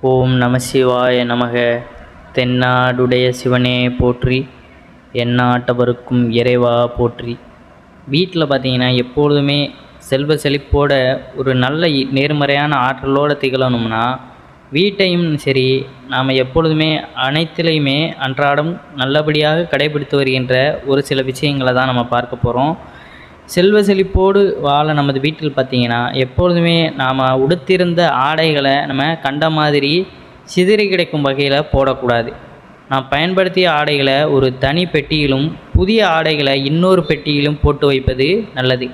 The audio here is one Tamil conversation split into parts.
ஓம் நம சிவாய நமக. தென்னாடுடைய சிவனே போற்றி எந்நாட்டவருக்கும் இறைவா போற்றி. வீட்டில் பார்த்தீங்கன்னா எப்பொழுதுமே செல்வ செழிப்போட ஒரு நல்ல இ- நேர்மறையான ஆற்றலோடு திகழணும்னா வீட்டையும் சரி நாம் எப்பொழுதுமே அனைத்திலையுமே அன்றாடம் நல்லபடியாக கடைபிடித்து வருகின்ற ஒரு சில விஷயங்களை தான் நம்ம பார்க்க போகிறோம் செல்வ செழிப்போடு வாழ நமது வீட்டில் பார்த்தீங்கன்னா எப்பொழுதுமே நாம் உடுத்திருந்த ஆடைகளை நம்ம கண்ட மாதிரி சிதறி கிடைக்கும் வகையில் போடக்கூடாது. நாம் பயன்படுத்திய ஆடைகளை ஒரு தனி பெட்டியிலும் புதிய ஆடைகளை இன்னொரு பெட்டியிலும் போட்டு வைப்பது நல்லது.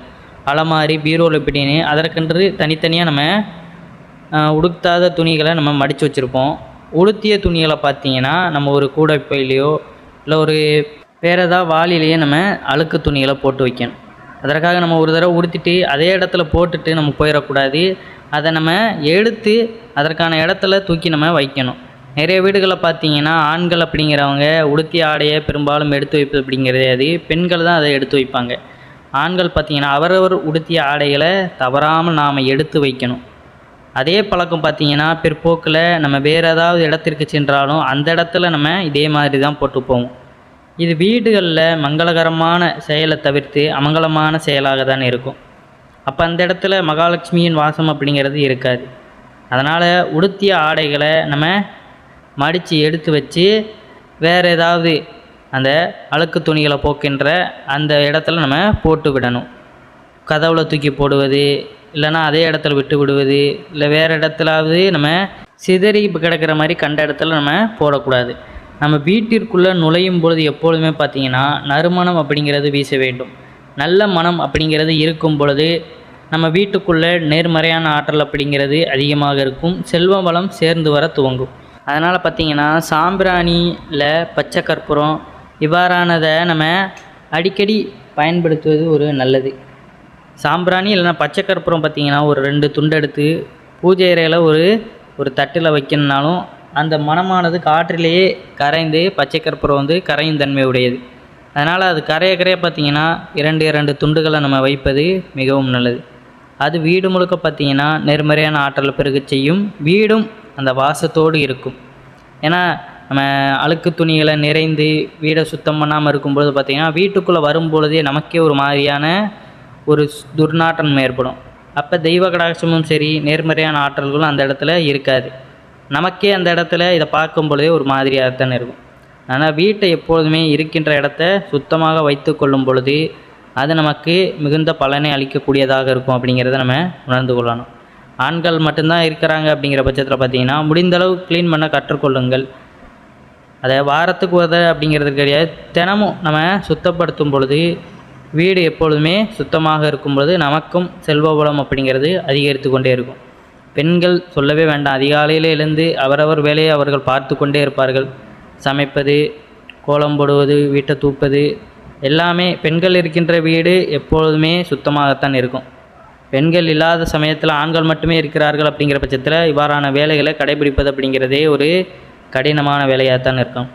அலமாரி பீரோவில் பெட்டின்னு அதற்கென்று தனித்தனியாக நம்ம உடுத்தாத துணிகளை நம்ம மடித்து வச்சுருப்போம். உடுத்திய துணிகளை பார்த்தீங்கன்னா நம்ம ஒரு கூடைப்பையிலையோ இல்லை ஒரு வேறு ஏதாவது வாளிலேயே நம்ம அழுக்கு துணிகளை போட்டு வைக்கணும். அதற்காக நம்ம ஒரு தடவை உடுத்திட்டு அதே இடத்துல போட்டுட்டு நம்ம போயிடக்கூடாது அதை நம்ம எடுத்து அதற்கான இடத்துல தூக்கி நம்ம வைக்கணும். நிறைய வீடுகளில் பார்த்தீங்கன்னா ஆண்கள் அப்படிங்கிறவங்க உடுத்திய ஆடையை பெரும்பாலும் எடுத்து வைப்பது அப்படிங்கிறது அது. பெண்கள் தான் அதை எடுத்து வைப்பாங்க. ஆண்கள் பார்த்தீங்கன்னா அவரவர் உடுத்திய ஆடைகளை தவறாமல் நாம் எடுத்து வைக்கணும். அதே பழக்கம் பார்த்தீங்கன்னா பிற்போக்கில் நம்ம வேறு ஏதாவது இடத்திற்கு சென்றாலும் அந்த இடத்துல நம்ம இதே மாதிரி தான் போட்டு போவோம் இது வீடுகளில் மங்களகரமான செயலை தவிர்த்து அமங்கலமான செயலாக தான் இருக்கும். அப்போ அந்த இடத்துல மகாலட்சுமியின் வாசம் அப்படிங்கிறது இருக்காது. அதனால் உடுத்திய ஆடைகளை நம்ம மடித்து எடுத்து வச்சு வேறு ஏதாவது அந்த அழுக்கு துணிகளை போக்கின்ற அந்த இடத்துல நம்ம போட்டு விடணும். கதவுல தூக்கி போடுவது இல்லைன்னா அதே இடத்துல விட்டு விடுவது இல்லை வேறு இடத்துலாவது நம்ம சிதறி கிடக்கிற மாதிரி கண்ட இடத்துல நம்ம போடக்கூடாது. நம்ம வீட்டிற்குள்ளே நுழையும் பொழுது எப்பொழுதுமே பார்த்தீங்கன்னா நறுமணம் அப்படிங்கிறது வீச வேண்டும். நல்ல மனம் அப்படிங்கிறது இருக்கும் பொழுது நம்ம வீட்டுக்குள்ளே நேர்மறையான ஆற்றல் அப்படிங்கிறது அதிகமாக இருக்கும். செல்வ வளம் சேர்ந்து வர துவங்கும். அதனால் பார்த்தீங்கன்னா சாம்பிராணியில் பச்சை கற்பூரம் இவ்வாறானதை நம்ம அடிக்கடி பயன்படுத்துவது ஒரு நல்லது. சாம்பிராணி இல்லைன்னா பச்சை கற்பூரம் பார்த்தீங்கன்னா ஒரு ரெண்டு துண்டு எடுத்து பூஜை அறையில் ஒரு ஒரு தட்டில் வைக்கணுன்னாலும் அந்த மணமானது காற்றிலேயே கரைந்து பச்சை கற்பூரம் வந்து கரையும் தன்மை உடையது. அதனால் அது கரைய கரைய பார்த்தீங்கன்னா இரண்டு இரண்டு துண்டுகளை நம்ம வைப்பது மிகவும் நல்லது. அது வீடு முழுக்க பார்த்தீங்கன்னா நேர்மறையான ஆற்றலை பெருகச் செய்யும் வீடும் அந்த வாசத்தோடு இருக்கும். ஏன்னா நம்ம அழுக்கு துணிகளை நிறைந்து வீடை சுத்தம் பண்ணாமல் இருக்கும்பொழுது பார்த்திங்கன்னா வீட்டுக்குள்ளே வரும்பொழுதே நமக்கே ஒரு மாதிரியான ஒரு துர்நாற்றம் ஏற்படும். அப்போ தெய்வ கடாட்சமும் சரி நேர்மறையான ஆற்றல்களும் அந்த இடத்துல இருக்காது. நமக்கே அந்த இடத்துல இதை பார்க்கும் பொழுதே ஒரு மாதிரியாக தானே இருக்கும். ஆனால் வீட்டை எப்பொழுதுமே இருக்கின்ற இடத்த சுத்தமாக வைத்து கொள்ளும் பொழுது அது நமக்கு மிகுந்த பலனை அளிக்கக்கூடியதாக இருக்கும் அப்படிங்கிறத நம்ம உணர்ந்து கொள்ளணும். ஆண்கள் மட்டும்தான் இருக்கிறாங்க அப்படிங்கிற பட்சத்தில் பார்த்தீங்கன்னா முடிந்தளவு க்ளீன் பண்ண கற்றுக்கொள்ளுங்கள். அதை வாரத்துக்கு ஒரு அப்படிங்கிறது கிடையாது. தினமும் நம்ம சுத்தப்படுத்தும் பொழுது வீடு எப்பொழுதுமே சுத்தமாக இருக்கும் பொழுது நமக்கும் செல்வ வளம் அப்படிங்கிறது அதிகரித்து கொண்டே இருக்கும். பெண்கள் சொல்லவே வேண்டாம். அதிகாலையில் எழுந்து அவரவர் வேலையை அவர்கள் பார்த்து கொண்டே இருப்பார்கள். சமைப்பது கோலம் போடுவது வீட்டை தூப்பது எல்லாமே பெண்கள் இருக்கின்ற வீடு எப்பொழுதுமே சுத்தமாகத்தான் இருக்கும். பெண்கள் இல்லாத சமயத்தில் ஆண்கள் மட்டுமே இருக்கிறார்கள் அப்படிங்கிற பட்சத்தில் இவ்வாறான வேலைகளை கடைபிடிப்பது அப்படிங்கிறதே ஒரு கடினமான வேலையாகத்தான் இருக்கும்.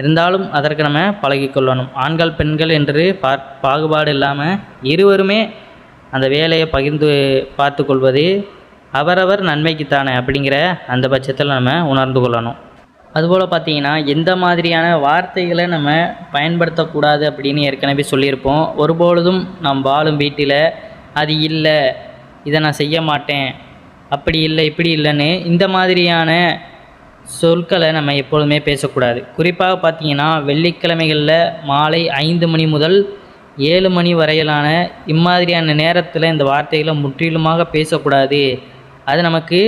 இருந்தாலும் அதற்கு நம்ம பழகிக்கொள்ளணும் ஆண்கள் பெண்கள் என்று பா பாகுபாடு இல்லாமல் இருவருமே அந்த வேலையை பகிர்ந்து பார்த்து கொள்வது அவரவர் நன்மைக்குத்தானே அப்படிங்கிற அந்த பட்சத்தில் நம்ம உணர்ந்து கொள்ளணும். அதுபோல் பார்த்தீங்கன்னா எந்த மாதிரியான வார்த்தைகளை நம்ம பயன்படுத்தக்கூடாது அப்படின்னு ஏற்கனவே சொல்லியிருப்போம். ஒருபொழுதும் நாம் வாழும் வீட்டில் அது இல்லை இதை நான் செய்ய மாட்டேன் அப்படி இல்லை இப்படி இல்லைன்னு இந்த மாதிரியான சொற்களை நம்ம எப்பொழுதுமே பேசக்கூடாது. குறிப்பாக பார்த்தீங்கன்னா வெள்ளிக்கிழமைகளில் மாலை ஐந்து மணி முதல் ஏழு மணி வரையிலான இம்மாதிரியான நேரத்தில் இந்த வார்த்தைகளை முற்றிலுமாக பேசக்கூடாது. அது நமக்கு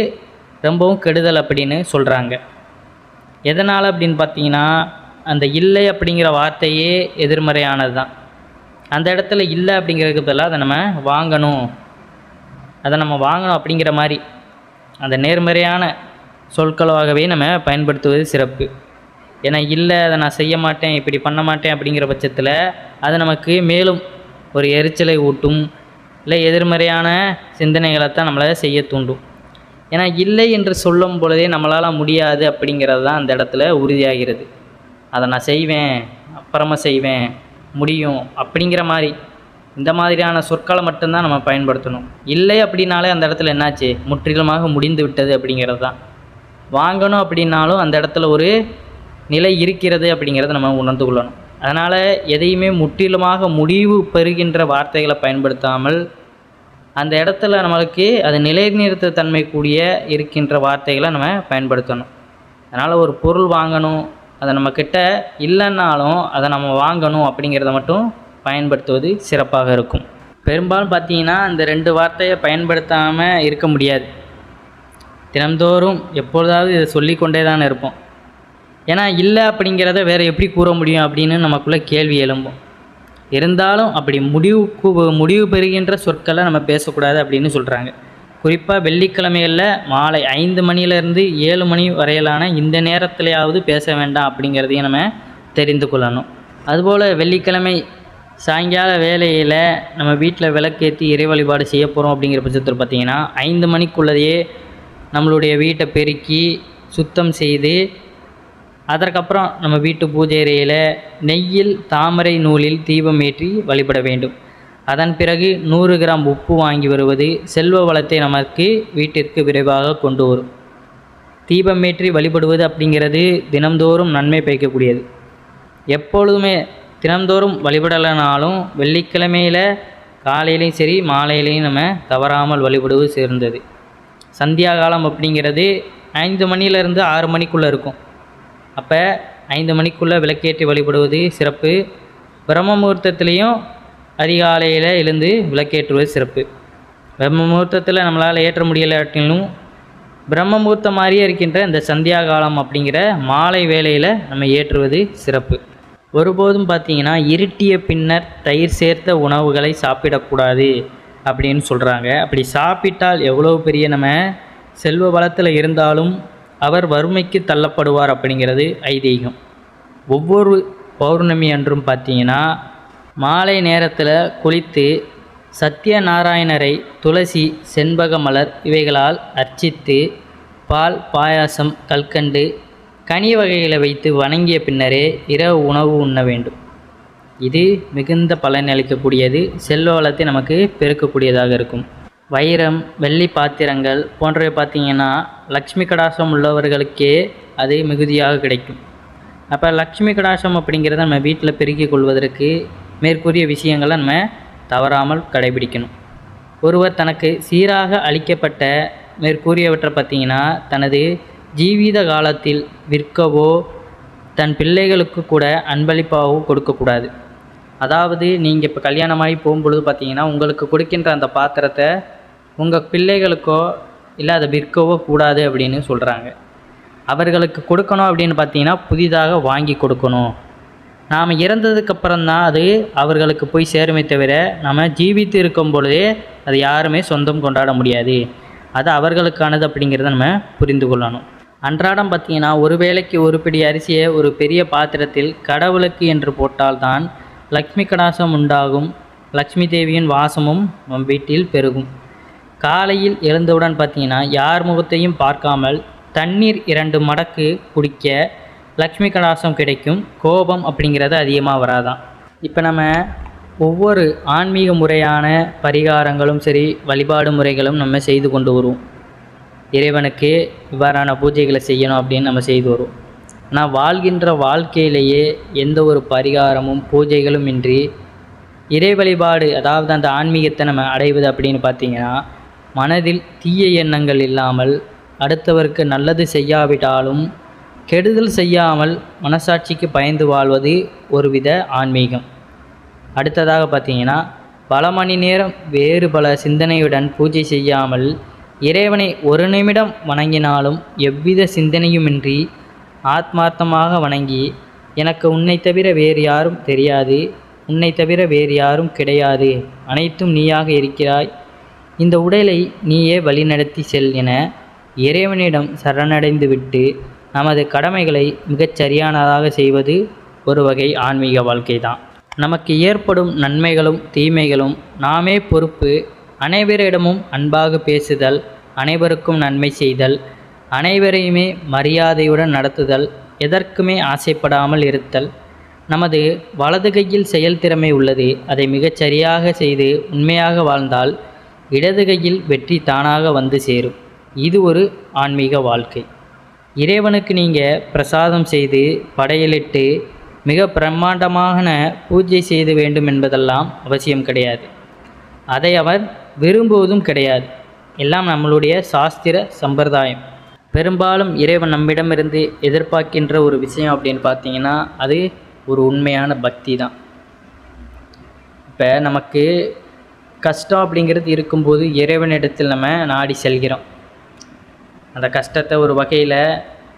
ரொம்பவும் கெடுதல் அப்படின்னு சொல்கிறாங்க எதனால் அப்படின்னு பார்த்தீங்கன்னா அந்த இல்லை அப்படிங்கிற வார்த்தையே எதிர்மறையானது தான். அந்த இடத்துல இல்லை அப்படிங்கிறதுக்கு பதிலாக அதை நம்ம வாங்கணும். அதை நம்ம வாங்கணும் அப்படிங்கிற மாதிரி அந்த நேர்மறையான சொற்களாகவே நம்ம பயன்படுத்துவது சிறப்பு. ஏன்னா இல்லை அதை நான் செய்ய மாட்டேன் இப்படி பண்ண மாட்டேன் அப்படிங்கிற பட்சத்தில் அது நமக்கு மேலும் ஒரு எரிச்சலை ஊட்டும் இல்லை எதிர்மறையான சிந்தனைகளை தான் நம்மளை செய்ய தூண்டும். ஏன்னா இல்லை என்று சொல்லும் பொழுதே நம்மளால் முடியாது அப்படிங்கிறது தான் அந்த இடத்துல உறுதியாகிறது. அதை நான் செய்வேன் அப்புறமா செய்வேன் முடியும் அப்படிங்கிற மாதிரி. இந்த மாதிரியான சொற்களை மட்டும்தான் நம்ம பயன்படுத்தணும். இல்லை அப்படின்னாலே அந்த இடத்துல என்னாச்சு? முற்றிலுமாக முடிந்து விட்டது அப்படிங்கிறது தான் வாங்கணும் அப்படின்னாலும் அந்த இடத்துல ஒரு நிலை இருக்கிறது அப்படிங்கிறத நம்ம உணர்ந்து கொள்ளணும். அதனால் எதையுமே முற்றிலுமாக முடிவு பெறுகின்ற வார்த்தைகளை பயன்படுத்தாமல் அந்த இடத்துல நம்மளுக்கு அது நிலைநிறுத்த தன்மை கூடிய இருக்கின்ற வார்த்தைகளை நம்ம பயன்படுத்தணும். அதனால் ஒரு பொருள் வாங்கணும் அதை நம்மக்கிட்ட இல்லைன்னாலும் அதை நம்ம வாங்கணும் அப்படிங்கிறத மட்டும் பயன்படுத்துவது சிறப்பாக இருக்கும். பெரும்பாலும் பார்த்தீங்கன்னா அந்த ரெண்டு வார்த்தையை பயன்படுத்தாமல் இருக்க முடியாது. தினம்தோறும் எப்பொழுதாவது இதை சொல்லிக்கொண்டே தான் இருப்போம். ஏன்னா இல்லை அப்படிங்கிறத வேறு எப்படி கூற முடியும் அப்படின்னு நமக்குள்ளே கேள்வி எழும்பும். இருந்தாலும் அப்படி முடிவுக்கு முடிவு பெறுகின்ற சொற்களை நம்ம பேசக்கூடாது அப்படின்னு சொல்கிறாங்க குறிப்பாக வெள்ளிக்கிழமைகளில் மாலை ஐந்து மணியிலேருந்து ஏழு மணி வரையிலான இந்த நேரத்திலேயாவது பேச வேண்டாம் அப்படிங்கிறதையும் நம்ம தெரிந்து கொள்ளணும். அதுபோல் வெள்ளிக்கிழமை சாயங்கால வேலையில் நம்ம வீட்டில் விளக்கேற்றி இறை வழிபாடு செய்ய போகிறோம் அப்படிங்கிற பட்சத்தில் பார்த்திங்கன்னா ஐந்து மணிக்குள்ளதையே நம்மளுடைய வீட்டை பெருக்கி சுத்தம் செய்து அதற்கப்புறம் நம்ம வீட்டு பூஜை அறையில் நெய்யில் தாமரை நூலில் தீபம் ஏற்றி வழிபட வேண்டும். அதன் பிறகு நூறு கிராம் உப்பு வாங்கி வருவது செல்வ வளத்தை நமக்கு வீட்டிற்கு விரைவாக கொண்டு வரும். தீபம் ஏற்றி வழிபடுவது அப்படிங்கிறது தினம்தோறும் நன்மை பயக்கக்கூடியது. எப்பொழுதுமே தினம்தோறும் வழிபடலைனாலும் வெள்ளிக்கிழமையில் காலையிலையும் சரி மாலையிலையும் நம்ம தவறாமல் வழிபடுவது சேர்ந்தது சந்தியா காலம் அப்படிங்கிறது ஐந்து மணிலேருந்து ஆறு மணிக்குள்ளே இருக்கும். அப்போ ஐந்து மணிக்குள்ளே விளக்கேற்றி வழிபடுவது சிறப்பு. பிரம்ம முகூர்த்தத்துலேயும் அதிகாலையில் எழுந்து விளக்கேற்றுவது சிறப்பு. பிரம்ம முகூர்த்தத்தில் நம்மளால் ஏற்ற முடியலாட்டிலும் பிரம்ம முகூர்த்தம் மாதிரியே இருக்கின்ற இந்த சந்தியா காலம் அப்படிங்கிற மாலை வேளையில் நம்ம ஏற்றுவது சிறப்பு. ஒருபோதும் பார்த்தீங்கன்னா இருட்டிய பின்னர் தயிர் சேர்த்த உணவுகளை சாப்பிடக்கூடாது அப்படின்னு சொல்கிறாங்க அப்படி சாப்பிட்டால் எவ்வளோ பெரிய நம்ம செல்வ வளத்தில் இருந்தாலும் அவர் வறுமைக்கு தள்ளப்படுவார் அப்படிங்கிறது ஐதீகம். ஒவ்வொரு பௌர்ணமி அன்றும் பார்த்தீங்கன்னா மாலை நேரத்தில் குளித்து சத்யநாராயணரை துளசி செண்பக மலர் இவைகளால் அர்ச்சித்து பால் பாயாசம் கல்கண்டு கனி வகைகளை வைத்து வணங்கிய பின்னரே இரவு உணவு உண்ண வேண்டும். இது மிகுந்த பலன் அளிக்கக்கூடியது செல்வ வளத்தை நமக்கு பெருக்கக்கூடியதாக இருக்கும். வைரம் வெள்ளி பாத்திரங்கள் போன்றவை பார்த்திங்கன்னா லக்ஷ்மி கடாசம் உள்ளவர்களுக்கே அது மிகுதியாக கிடைக்கும். அப்போ லக்ஷ்மி கடாசம் அப்படிங்கிறத நம்ம வீட்டில் பெருக்கிக் கொள்வதற்கு மேற்கூறிய விஷயங்களை நம்ம தவறாமல் கடைபிடிக்கணும். ஒருவர் தனக்கு சீராக அளிக்கப்பட்ட மேற்கூறியவற்றை பார்த்தீங்கன்னா தனது ஜீவித காலத்தில் விற்கவோ தன் பிள்ளைகளுக்கு கூட அன்பளிப்பாகவோ கொடுக்கக்கூடாது. அதாவது நீங்கள் இப்போ கல்யாணமாகி போகும்பொழுது பார்த்தீங்கன்னா உங்களுக்கு கொடுக்கின்ற அந்த பாத்திரத்தை உங்கள் பிள்ளைகளுக்கோ இல்லை அதை விற்கவோ கூடாது அப்படின்னு சொல்கிறாங்க அவர்களுக்கு கொடுக்கணும் அப்படின்னு பார்த்தீங்கன்னா புதிதாக வாங்கி கொடுக்கணும். நாம் இறந்ததுக்கப்புறம் தான் அது அவர்களுக்கு போய் சேருமே தவிர நம்ம ஜீவித்து இருக்கும் பொழுதே அது யாருமே சொந்தம் கொண்டாட முடியாது. அது அவர்களுக்கானது அப்படிங்கிறத நம்ம புரிந்து கொள்ளணும். அன்றாடம் பார்த்தீங்கன்னா ஒரு வேளைக்கு ஒரு பிடி அரிசியை ஒரு பெரிய பாத்திரத்தில் கடவுளுக்கு என்று போட்டால்தான் லக்ஷ்மி கடாசம் உண்டாகும். லக்ஷ்மி தேவியின் வாசமும் நம் வீட்டில் பெருகும். காலையில் எழுந்தவுடன் பார்த்தீங்கன்னா யார் முகத்தையும் பார்க்காமல் தண்ணீர் இரண்டு மடக்கு குடிக்க லக்ஷ்மி கடாசம் கிடைக்கும். கோபம் அப்படிங்கிறது அதிகமாக வராதான். இப்போ நம்ம ஒவ்வொரு ஆன்மீக முறையான பரிகாரங்களும் சரி வழிபாடு முறைகளும் நம்ம செய்து கொண்டு வருவோம். இறைவனுக்கு இவ்வாறான பூஜைகளை செய்யணும் அப்படின்னு நம்ம செய்து வருவோம். ஆனால் வாழ்கின்ற வாழ்க்கையிலேயே எந்த ஒரு பரிகாரமும் பூஜைகளும் இன்றி இறை வழிபாடு அதாவது அந்த ஆன்மீகத்தை நம்ம அடைவது அப்படின்னு பார்த்தீங்கன்னா மனதில் தீய எண்ணங்கள் இல்லாமல் அடுத்தவருக்கு நல்லது செய்யாவிட்டாலும் கெடுதல் செய்யாமல் மனசாட்சிக்கு பயந்து வாழ்வது ஒருவித ஆன்மீகம். அடுத்ததாக பார்த்தீங்கன்னா பல மணி நேரம் வேறு பல சிந்தனையுடன் பூஜை செய்யாமல் இறைவனை ஒரு நிமிடம் வணங்கினாலும் எவ்வித சிந்தனையுமின்றி ஆத்மார்த்தமாக வணங்கி எனக்கு உன்னை தவிர வேறு யாரும் தெரியாது உன்னை தவிர வேறு யாரும் கிடையாது அனைத்தும் நீயாக இருக்கிறாய் இந்த உடலை நீயே வழிநடத்தி செல் என இறைவனிடம் சரணடைந்து விட்டு நமது கடமைகளை மிகச் சரியானதாக செய்வது ஒரு வகை ஆன்மீக வாழ்க்கை தான் நமக்கு ஏற்படும் நன்மைகளும் தீமைகளும் நாமே பொறுப்பு அனைவரிடமும் அன்பாக பேசுதல் அனைவருக்கும் நன்மை செய்தல் அனைவரையுமே மரியாதையுடன் நடத்துதல் எதற்குமே ஆசைப்படாமல் இருத்தல். நமது வலது கையில் செயல்திறமை உள்ளது அதை மிகச் சரியாக செய்து உண்மையாக வாழ்ந்தால் இடது கையில் வெற்றி தானாக வந்து சேரும். இது ஒரு ஆன்மீக வாழ்க்கை. இறைவனுக்கு நீங்கள் பிரசாதம் செய்து படையலிட்டு மிக பிரம்மாண்டமான பூஜை செய்து வேண்டும் என்பதெல்லாம் அவசியம் கிடையாது. அதை அவர் விரும்புவதும் கிடையாது. எல்லாம் நம்மளுடைய சாஸ்திர சம்பிரதாயம். பெரும்பாலும் இறைவன் நம்மிடமிருந்து எதிர்பார்க்கின்ற ஒரு விஷயம் அப்படின்னு பார்த்தீங்கன்னா அது ஒரு உண்மையான பக்தி தான். இப்போ நமக்கு கஷ்டம் அப்படிங்கிறது இருக்கும்போது இறைவனிடத்தில் நம்ம நாடி செல்கிறோம். அந்த கஷ்டத்தை ஒரு வகையில்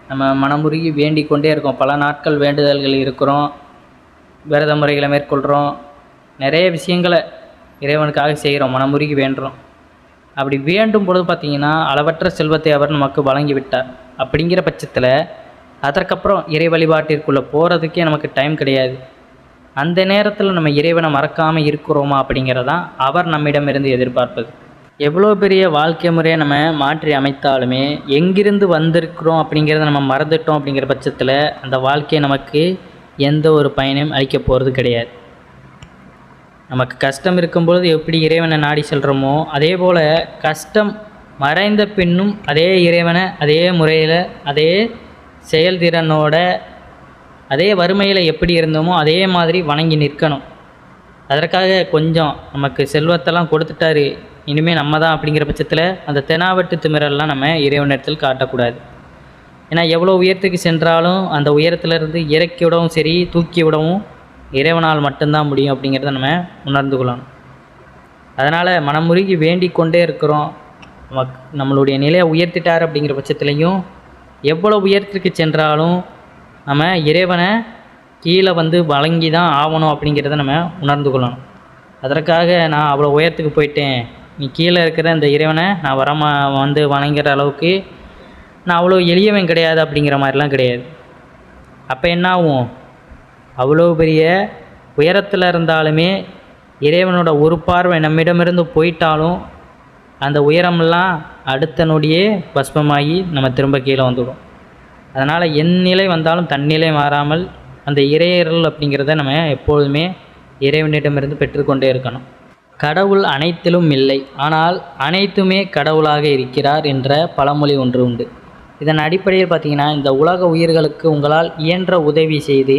நம்ம மனமுருகி வேண்டிக் கொண்டே இருக்கோம். பல நாட்கள் வேண்டுதல்கள் இருக்கிறோம். விரத முறைகளை மேற்கொள்கிறோம் நிறைய விஷயங்களை இறைவனுக்காக செய்கிறோம். மனமுருகி வேண்டுறோம். அப்படி வேண்டும் பொழுது பார்த்திங்கன்னா அளவற்ற செல்வத்தை அவர் நமக்கு வழங்கி விட்டார் அப்படிங்கிற பட்சத்தில் அதற்கப்புறம் இறை வழிபாட்டிற்குள்ளே போகிறதுக்கே நமக்கு டைம் கிடையாது. அந்த நேரத்தில் நம்ம இறைவனை மறக்காமல் இருக்கிறோமா அப்படிங்கிறதான் அவர் நம்மிடமிருந்து எதிர்பார்ப்பது. எவ்வளோ பெரிய வாழ்க்கை முறையை நம்ம மாற்றி அமைத்தாலுமே எங்கிருந்து வந்திருக்கிறோம் அப்படிங்கிறத நம்ம மறந்துட்டோம் அப்படிங்கிற பட்சத்தில் அந்த வாழ்க்கையை நமக்கு எந்த ஒரு பயனையும் அளிக்க போகிறது கிடையாது. நமக்கு கஷ்டம் இருக்கும்பொழுது எப்படி இறைவனை நாடி செல்கிறோமோ அதே போல் கஷ்டம் மறைந்த பின்னும் அதே இறைவனை அதே முறையில் அதே செயல்திறனோட அதே வறுமையில் எப்படி இருந்தோமோ அதே மாதிரி வணங்கி நிற்கணும். அதற்காக கொஞ்சம் நமக்கு செல்வத்தெல்லாம் கொடுத்துட்டாரு. இனிமேல் நம்ம தான் அப்படிங்கிற பட்சத்தில் அந்த தெனாவட்டு திமிரெல்லாம் நம்ம இறைவனிடத்தில் காட்டக்கூடாது. ஏன்னா எவ்வளோ உயரத்துக்கு சென்றாலும் அந்த உயரத்துலேருந்து இறக்கி விடவும் சரி தூக்கி விடவும் இறைவனால் மட்டும்தான் முடியும் அப்படிங்கிறத நம்ம உணர்ந்து கொள்ளணும். அதனால் மனமுருகி வேண்டிக் கொண்டே இருக்கிறோம். நமக்கு நம்மளுடைய நிலையை உயர்த்திட்டார் அப்படிங்கிற பட்சத்துலையும் எவ்வளோ உயரத்துக்கு சென்றாலும் நம்ம இறைவனை கீழே வந்து வழங்கி தான் ஆகணும் அப்படிங்கிறத நம்ம உணர்ந்து கொள்ளணும். அதற்காக நான் அவ்வளோ உயரத்துக்கு போயிட்டேன். நீ கீழே இருக்கிற இந்த இறைவனை நான் வரமா வந்து வணங்குற அளவுக்கு நான் அவ்வளோ எளியவன் கிடையாது அப்படிங்கிற மாதிரிலாம் கிடையாது. அப்போ என்ன ஆகும்? அவ்வளோ பெரிய உயரத்தில் இருந்தாலுமே இறைவனோட ஒரு பார்வை நம்மிடமிருந்து போயிட்டாலும் அந்த உயரமெல்லாம் அடுத்த நொடியே பஸ்பமாகி நம்ம திரும்ப கீழே வந்துடும். அதனால் என் நிலை வந்தாலும் தன்னிலை மாறாமல் அந்த இறையறல் அப்படிங்கிறத நம்ம எப்பொழுதுமே இறைவனிடமிருந்து பெற்றுக்கொண்டே இருக்கணும். கடவுள் அனைத்திலும் இல்லை. ஆனால் அனைத்துமே கடவுளாக இருக்கிறார் என்ற பழமொழி ஒன்று உண்டு. இதன் அடிப்படையில் பார்த்தீங்கன்னா இந்த உலக உயிர்களுக்கு உங்களால் இயன்ற உதவி செய்து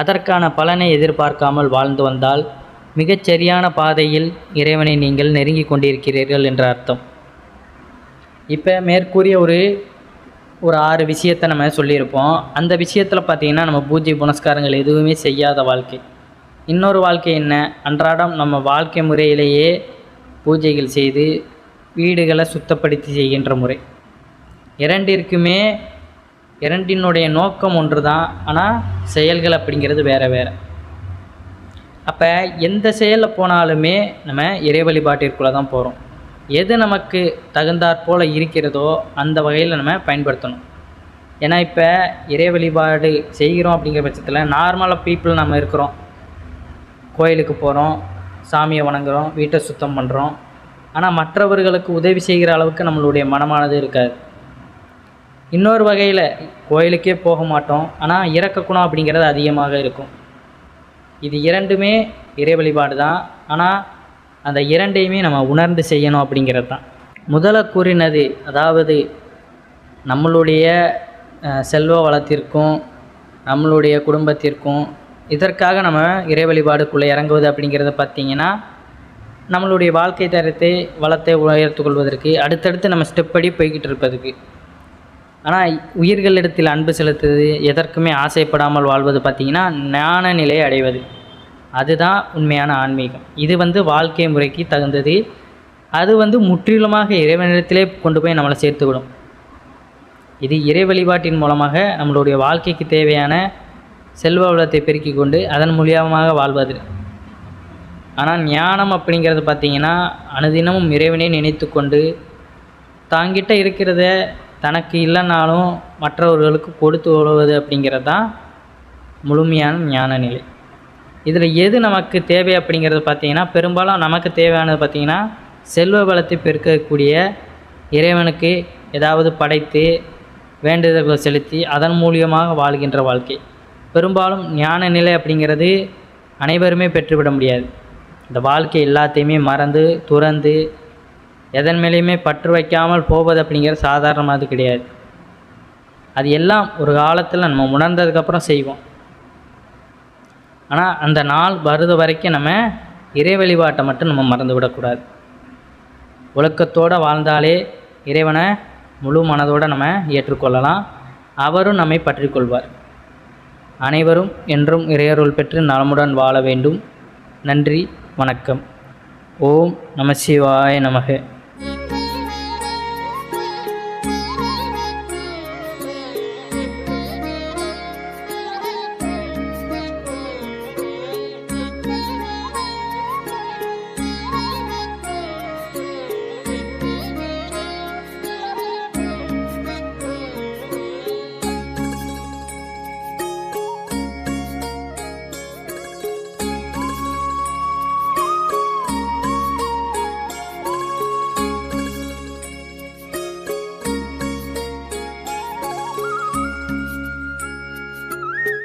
அதற்கான பலனை எதிர்பார்க்காமல் வாழ்ந்து வந்தால் மிகச்சரியான பாதையில் இறைவனை நீங்கள் நெருங்கி கொண்டிருக்கிறீர்கள் என்ற அர்த்தம். இப்போ மேற்கூறிய ஒரு ஒரு ஆறு விஷயத்தை நம்ம சொல்லியிருப்போம். அந்த விஷயத்தில் பார்த்தீங்கன்னா நம்ம பூஜை புனஸ்காரங்கள் எதுவுமே செய்யாத வாழ்க்கை. இன்னொரு வாழ்க்கை என்ன? அன்றாடம் நம்ம வாழ்க்கை முறையிலேயே பூஜைகள் செய்து வீடுகளை சுத்தப்படுத்தி செய்கின்ற முறை. இரண்டிற்குமே இரண்டினுடைய நோக்கம் ஒன்று தான் ஆனால் செயல்கள் அப்படிங்கிறது வேறு வேறு. அப்போ எந்த செயலில் போனாலுமே நம்ம இறை வழிபாட்டிற்குள்ளே தான் போகிறோம் எது நமக்கு தகுந்தாற் போல் இருக்கிறதோ அந்த வகையில் நம்ம பயன்படுத்தணும். ஏன்னா இப்போ இறை வழிபாடு செய்கிறோம் அப்படிங்கிற பட்சத்தில் நார்மலாக பீப்புள் நம்ம இருக்கிறோம். கோயிலுக்கு போகிறோம் சாமியை வணங்குறோம் வீட்டை சுத்தம் பண்ணுறோம் ஆனால் மற்றவர்களுக்கு உதவி செய்கிற அளவுக்கு நம்மளுடைய மனமானது இருக்காது. இன்னொரு வகையில் கோயிலுக்கே போக மாட்டோம். ஆனால் இறக்கக்குணம் அப்படிங்கிறது அதிகமாக இருக்கும். இது இரண்டுமே இறை வழிபாடு தான் ஆனால் அந்த இரண்டையுமே நம்ம உணர்ந்து செய்யணும் அப்படிங்கிறது தான். முதல கூறினது அதாவது நம்மளுடைய செல்வ வளத்திற்கும் நம்மளுடைய குடும்பத்திற்கும் இதற்காக நம்ம இறை வழிபாடுக்குள்ளே இறங்குவது அப்படிங்கிறத பார்த்தீங்கன்னா நம்மளுடைய வாழ்க்கை தரத்தை வளத்தை உயர்த்து கொள்வதற்கு அடுத்தடுத்து நம்ம ஸ்டெப் படி போய்கிட்டு இருப்பதுக்கு. ஆனால் உயிர்களிடத்தில் அன்பு செலுத்துவது எதற்குமே ஆசைப்படாமல் வாழ்வது பார்த்திங்கன்னா ஞான நிலையை அடைவது. அதுதான் உண்மையான ஆன்மீகம். இது வந்து வாழ்க்கை முறைக்கு தகுந்தது. அது வந்து முற்றிலுமாக இறைவனிடத்திலே கொண்டு போய் நம்மளை சேர்த்துவிடும். இது இறை வழிபாட்டின் மூலமாக நம்மளுடைய வாழ்க்கைக்கு தேவையான செல்வ வளத்தை பெருக்கிக் கொண்டு அதன் மூலியமாக வாழ்வது. ஆனால் ஞானம் அப்படிங்கிறது பார்த்திங்கன்னா அனுதினமும் இறைவனை நினைத்து கொண்டு தாங்கிட்ட இருக்கிறத தனக்கு இல்லைனாலும் மற்றவர்களுக்கு கொடுத்து உழுவது அப்படிங்கிறது தான் முழுமையான ஞான நிலை இதில் எது நமக்கு தேவை அப்படிங்கிறது பார்த்தீங்கன்னா பெரும்பாலும் நமக்கு தேவையானது பார்த்திங்கன்னா செல்வ வளத்தை பெருக்கக்கூடிய இறைவனுக்கு ஏதாவது படைத்து வேண்டுதல்களை செலுத்தி அதன் மூலியமாக வாழ்கின்ற வாழ்க்கை. பெரும்பாலும் ஞான நிலை அப்படிங்கிறது அனைவருமே பெற்றுவிட முடியாது. இந்த வாழ்க்கை எல்லாத்தையுமே மறந்து துறந்து எதன் மேலேயுமே பற்று வைக்காமல் போவது அப்படிங்கிறது சாதாரணமானது கிடையாது. அது எல்லாம் ஒரு காலத்தில் நம்ம உணர்ந்ததுக்கப்புறம் செய்வோம். ஆனால் அந்த நாள் வருது வரைக்கும் நம்ம இறை வழிபாட்டை மட்டும் நம்ம மறந்து விடக்கூடாது ஒழுக்கத்தோடு வாழ்ந்தாலே இறைவனை முழு மனதோடு நம்ம ஏற்றுக்கொள்ளலாம். அவரும் நம்மை பற்றி கொள்வார் அனைவரும் என்றும் இறையருள் பெற்று நலமுடன் வாழ வேண்டும். நன்றி வணக்கம். ஓம் நம சிவாய நமக.